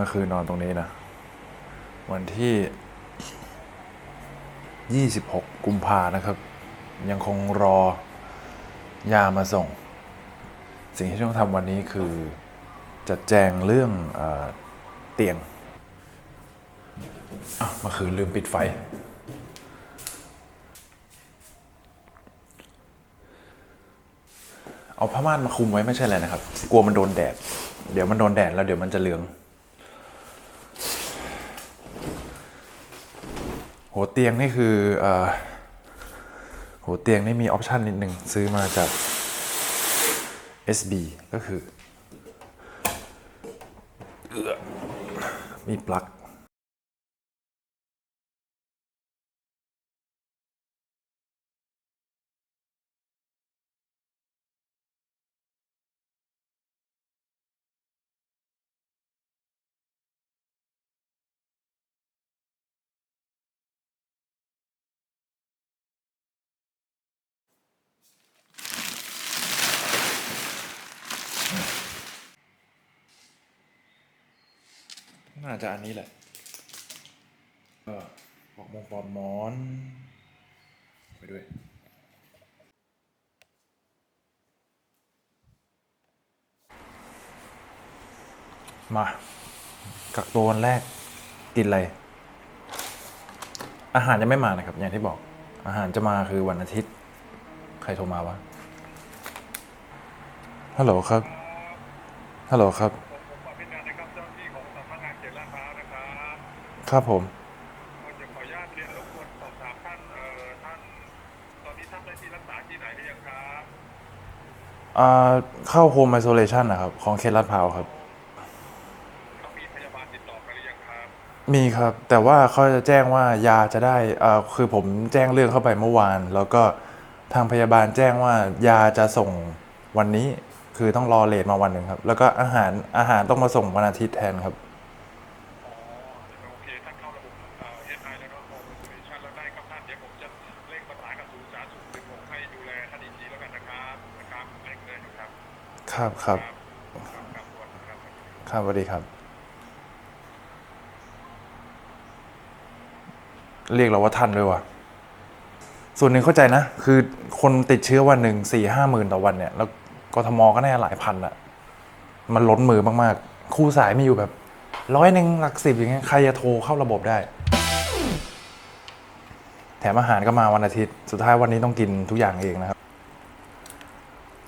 มื่อคืนนอนตรงนี้นะ วันที่ 26 กุมภานะครับ ยังคงรอยามาส่ง สิ่งที่ต้องทำวันนี้คือจัดแจงเรื่องเอเตียงอะเมื่อคืนลืมปิดไฟ เอาผ้าม่านมาคลุมไว้ไม่ใช่อะไรนะครับ กลัวมันโดนแดด เดี๋ยวมันโดนแดดแล้วเดี๋ยวมันจะเหลือง หัวเตียงนี่คืออหัวเตียงนี่มีออปชันนิดหนึ่งซื้อมาจาก SB ก็คือ มีปลั๊ก น่าจะอันนี้แหละเออปลอกมงปอกหมอน ไปด้วยมากักตัววันแรกกินอะไร อาหารยังไม่มานะครับ อย่างที่บอก อาหารจะมาคือวันอาทิตย์ ใครโทรมาวะฮัลโหลครับฮัลโหลครับ ครับผมก็จะขออนุญาตเรียนรบกวนสอบถามท่านเอ่อท่านตอนนี้ท่านได้ที่รักษาที่ไหนหรือยังครับอ่าเข้าโฮมไอโซเลชันนะครับ ของเขตลาดพร้าวครับต้องมีพยาบาลติดต่อไปหรือยังครับมีครับ แต่ว่าเขาจะแจ้งว่ายาจะได้อ่าคือผมแจ้งเรื่องเข้าไปเมื่อวาน แล้วก็ทางพยาบาลแจ้งว่ายาจะส่งวันนี้ คือต้องรอเลทมาวันหนึ่งครับ แล้วก็อาหารอาหารต้องมาส่งวันอาทิตย์แทนครับ ครับครับครับครับขอบคุณครับครับสวัสดีครับ เรียกเราว่าท่านด้วยว่ะส่วนหนึ่งเข้าใจนะ คือคนติดเชื้อวันหนึ่งสี่ห้าหมื่นต่อวันเนี่ย แล้วกทมก็แน่หลายพันอะมันล้นมือมากๆ คู่สายมีอยู่แบบร้อยหนึ่งหลักสิบอย่างเงี้ยใครจะโทรเข้าระบบได้ แถมอาหารก็มาวันอาทิตย์ สุดท้ายวันนี้ต้องกินทุกอย่างเองนะครับ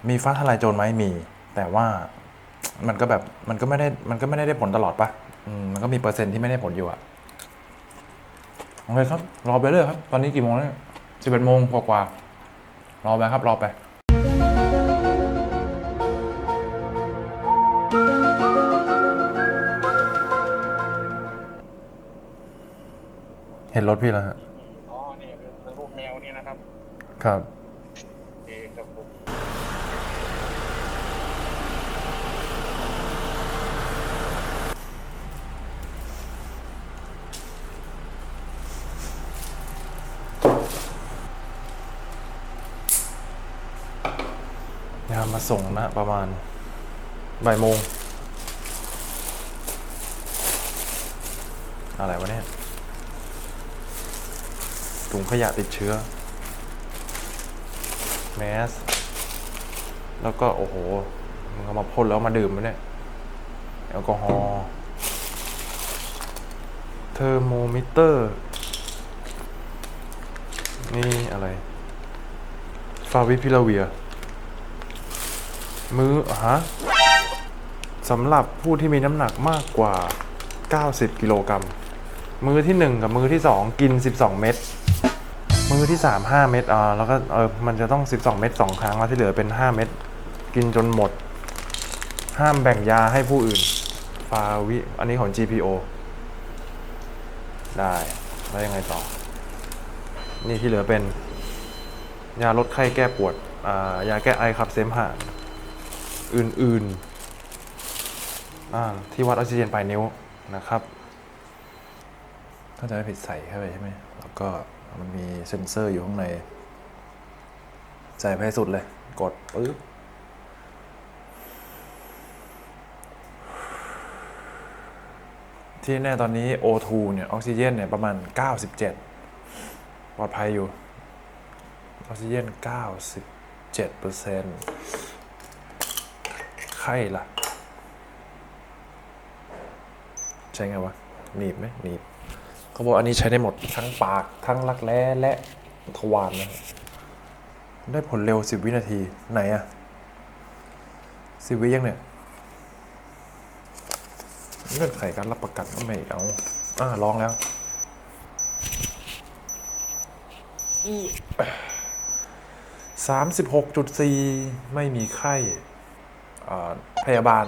มีฟ้าทลายโจรไหมมี แต่ว่ามันก็แบบมันก็ไม่ได้มันก็ไม่ได้ได้ผลตลอดปะอืมมันก็มีเปอร์เซ็นต์ที่ไม่ได้ผลอยู่อะโอเคครับ รอไปเรื่อยครับ ตอนนี้กี่โมงแล้วสิบเอ็ดโมงกว่าๆรอไปครับ รอไปเห็นรถพี่แล้วฮะ อ๋อ นี่เป็นรูปแมวนี่นะครับ ครับ โอเคครับผม ยามาส่งนะ ประมาณบ่ายโมง อะไรวะเนี่ยถุงขยะติดเชื้อ แมส แล้วก็ โอ้โหมึงเอามาพ่นแล้วมาดื่มมะเนี่ย แอลกอฮอล์ เทอร์โมมิเตอร์ นี่อะไร ฟาวิพิลาเวีย มือฮะสำหรับผู้ที่มีน้ำหนักมากกว่า 90 กิโลกรัม มือที่ 1 กับมือที่ 2 กิน 12 เม็ด มือที่ 3 5 เม็ดอ่าแล้วก็เออมันจะต้อง 12 เม็ด2ครั้งแล้วที่เหลือเป็น 5 เม็ด กินจนหมด ห้ามแบ่งยาให้ผู้อื่น ฟาวิ อันนี้ของ GPO ได้ แล้วยังไงต่อ นี่ที่เหลือเป็น ยาลดไข้แก้ปวด อ่า ยาแก้ไอขับเสมหะ อื่นๆที่วัดออกซิเจนปลายนิ้วนะครับ ถ้าจะไม่ผิดใส่เข้าไปใช่ไหมแล้วก็มันมีเซ็นเซอร์อยู่ข้างใน ใส่ไปให้สุดเลย กดปึ๊บที่แน่ตอนนี้ O2 เนี่ยออกซิเจนเนี่ยประมาณ 97 ปลอดภัยอยู่ ออกซิเจน 97เปอร์เซ็นต์ ไข้ล่ะ ใช้ไงวะหนีบไหมหนีบเขาบอกอันนี้ใช้ได้หมดทั้งปากทั้งรักแร้และทวารนะครับได้ผลเร็ว10วินาทีไหนอะ10วิยังเนี่ยเงื่อนไขการรับประกันก็ไม่เอาอ่าลองแล้วสามสิบหกจุดสี่ไม่มีไข้อ่า พยาบาล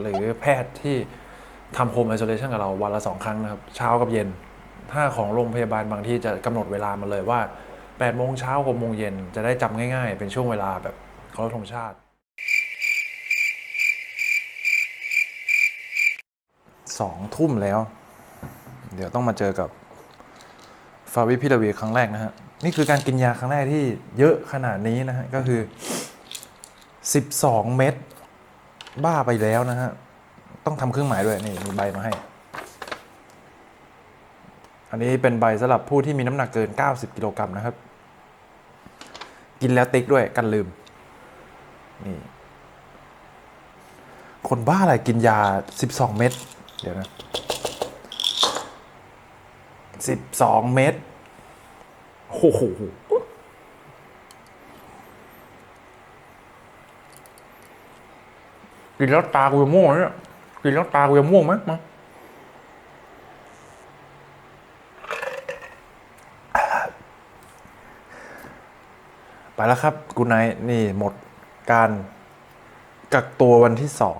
หรือแพทย์ที่ทำโฮมไอโซเลชันกับเราวันละสองครั้งนะครับ เช้ากับเย็น ถ้าของโรงพยาบาลบางที่จะกำหนดเวลามาเลยว่า8โมงเช้า6โมงเย็นจะได้จำง่ายๆ เป็นช่วงเวลาแบบเคารพธงชาติ สองทุ่มแล้ว เดี๋ยวต้องมาเจอกับฟาวิพิลาวียครั้งแรกนะฮะ นี่คือการกินยาครั้งแรกที่เยอะขนาดนี้นะฮะ ก็คือ 12 เม็ด บ้าไปแล้วนะฮะ ต้องทำเครื่องหมายด้วย นี่มีใบมาให้ อันนี้เป็นใบสำหรับผู้ที่มีน้ำหนักเกิน 90 กิโลกรัมนะครับ กินแล้วติ๊กด้วยกันลืม นี่ คนบ้าอะไรกินยา 12 เม็ด เดี๋ยวนะ 12 เม็ดโอ้โห กินแล้วตากูจะม่วงเนี่ยกินแล้วตากูจะม่วงไหมมาไปแล้วครับกูไนนี่หมดการกักตัววันที่สอง